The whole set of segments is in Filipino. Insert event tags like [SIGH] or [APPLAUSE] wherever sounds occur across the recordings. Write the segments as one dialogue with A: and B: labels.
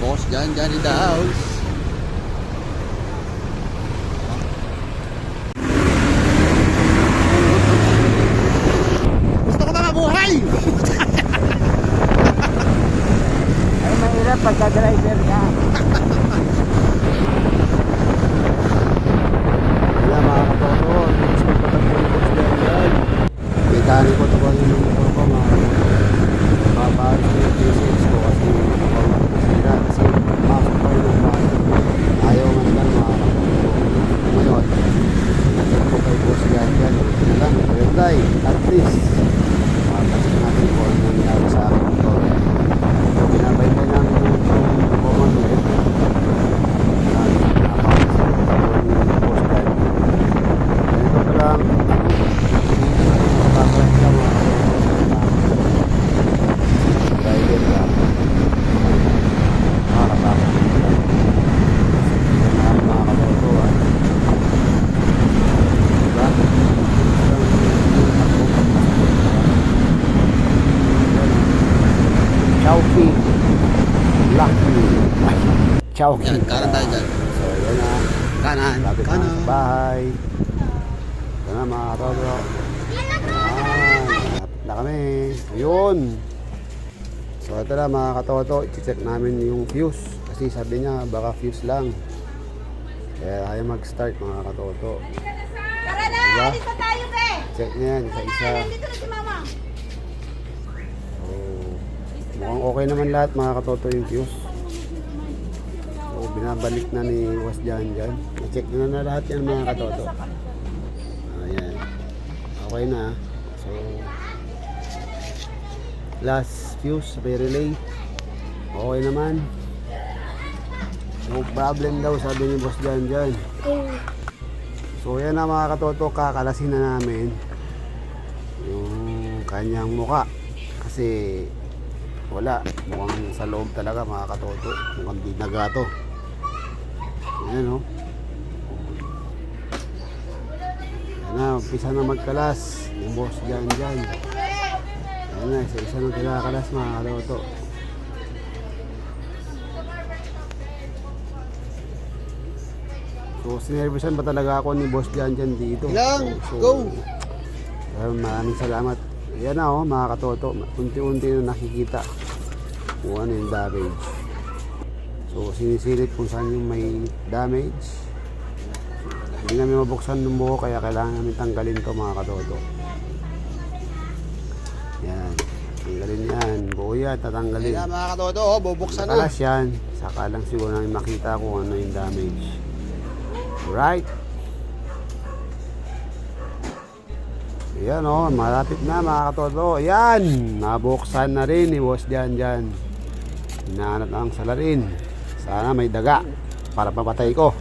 A: Boss Jan Jan in the house. Gusto ko ba mabuhay?
B: Ay, mahirap pagka-driver ka. [LAUGHS]
C: Kaya mga katoto, gusto ko patagpuan ko sa yan. Mekaniko ko ito ba yung motor ko mga katoto. Babahan ko yung T6 ko kasi sira kasi pasok pa rin ang bahay. Ayaw nga lang mga katoto. Ngayon, nagkak ko kay boss yan yan. Ito lang, reply, at least. Makapasok natin kung ano nangyari sa akin motor. So, binabaytay namin yung komando eh. Chowky Lucky Chowky
A: Yan, kanan tayo dyan.
C: So, yan na.
A: Kanan.
C: Lapit na
A: Kanan.
C: sa bahay. Ito na mga. Ayan, lapit na kami. Ayun. So ito na mga katoto, i-check namin yung fuse. Kasi sabi niya baka fuse lang. Kaya ayaw mag-start mga katoto.
D: Tara na!
C: Diba?
D: Alis na tayo, be!
C: Check niya yan, isa-isa.
D: Nandito na si mama.
C: Mukhang okay naman lahat mga katoto yung fuse. So, binabalik na ni Was Jan Jan. Na-check na na lahat yan mga katoto. Ayan. Okay na. So, last fuse sa relay. Okay naman. No problem daw sabi ni Boss Jan Jan. So yan na mga katoto, kakalasin na namin yung kanyang muka. Kasi wala, mukhang sa loob talaga mga katoto. Mukhang binaga to. Ayan o. Ayan na, umpisa na magkalas. Yung boss dyan dyan. Ayan na, isa-isa na kinakalas mga katoto. So, sinervisan pa talaga ako ni Boss Jan Jan dito.
A: Ilang,
C: So,
A: go!
C: maraming salamat. Yan na oh, mga katoto. Unti-unti na nakikita kung ano yung damage. So, sinisilip kung saan yung may damage. Hindi namin mabuksan ng buo kaya kailangan namin tanggalin to mga katoto. Yan. Tanggalin yan. Buo yan, tatanggalin.
A: Ayan mga katoto, oh, bubuksan na.
C: Matalas yan. Saka lang siguro namin makita kung ano yung damage. Right? Ayan o, oh, malapit na mga katoto. Ayan, nabuksan na rin Boss Jan Jan. Hinahanap ang salarin. Sana may daga para papatay ko.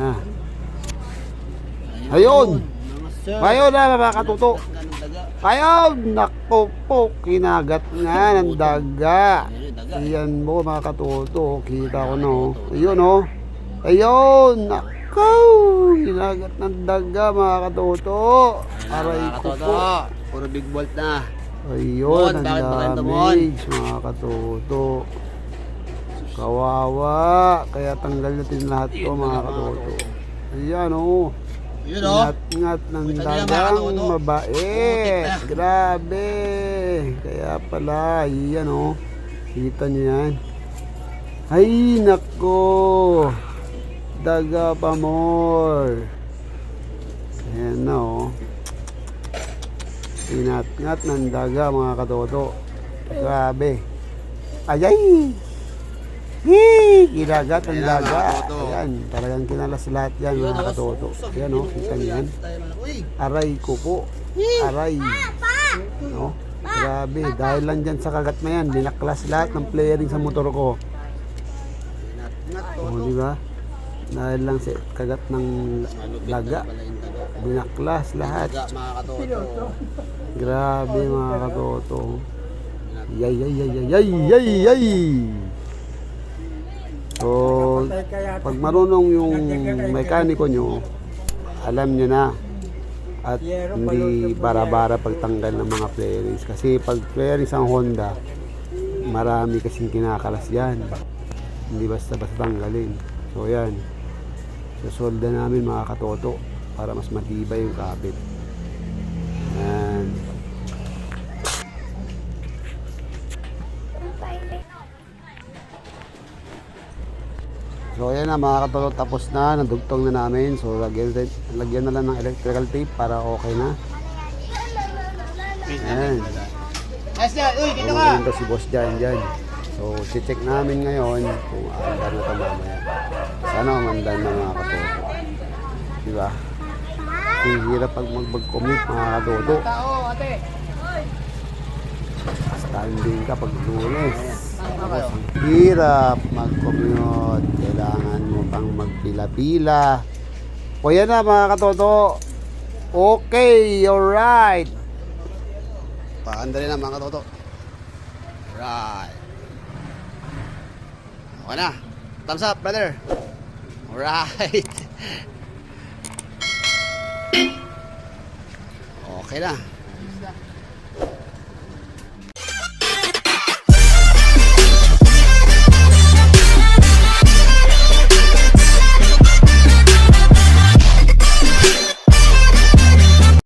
C: Na. Ayun! Ayun na mga katoto. Ayun! Naku po, kinagat nga ng daga. Ayan mo mga katoto. Kita ko no. Ayun oh. Ayun! Naku! Kinagat ng daga mga katoto. Aray
A: Mga
C: ko
A: katoto,
C: po.
A: puro big bolt na.
C: Ayun,
A: Mon,
C: ang
A: bakit
C: damage mga katoto. Kawawa. Kaya tanggal natin lahat to mga katoto. Ayan oh.
A: Yun oh.
C: Ingat-ingat ng
A: mga
C: dagang
A: katoto.
C: mabait.
A: Na.
C: Grabe. Kaya pala, yan oh. Kita niyo yan. Ay, nako. Daga pa more. Ayan na oh. Ingat-ingat ng daga mga katoto. Grabe. Ayay! Hee! Kinagat ng daga. Ayan, talagang kinalas lahat yan mga katoto. Ayan oh, kita niyo yan. Aray ko po. Aray. No? Grabe, dahil lang dyan sa kagat na yan, binaklas lahat ng playering sa motor ko. O, di ba? Dahil lang sa kagat ng daga. binaklas lahat. Grabe mga katoto. Yay, yay, yay, yay, yay, yay! So, pag marunong yung mekaniko nyo, alam nyo na. At hindi bara-bara pagtanggal ng mga flarings. Kasi pag flarings ang Honda, marami kasing kinakalas yan. Hindi basta-basta tanggalin. So yan. Susolda namin mga katoto para mas matibay yung kapit. Yan. So ayan na mga katoto tapos na, nadugtong na namin. So lagyan, lagyan na lang ng electrical tape para okay na. Ayan.
A: Ayos na, uy, dito ka.
C: Pumunta si boss dyan dyan. So, check namin ngayon kung aandar na ito mamaya. Sana umandan na mga katoto. Diba? Ang hirap pag mag-commute mga katoto. Standing ka pag lunes. Ang hirap mag-commute. Kailangan mo pang magpila-pila. O yan na mga katoto. Okay, alright. Paandali na mga katoto. Right. Okay na. Thumbs up, brother. Alright. [LAUGHS] Okay na.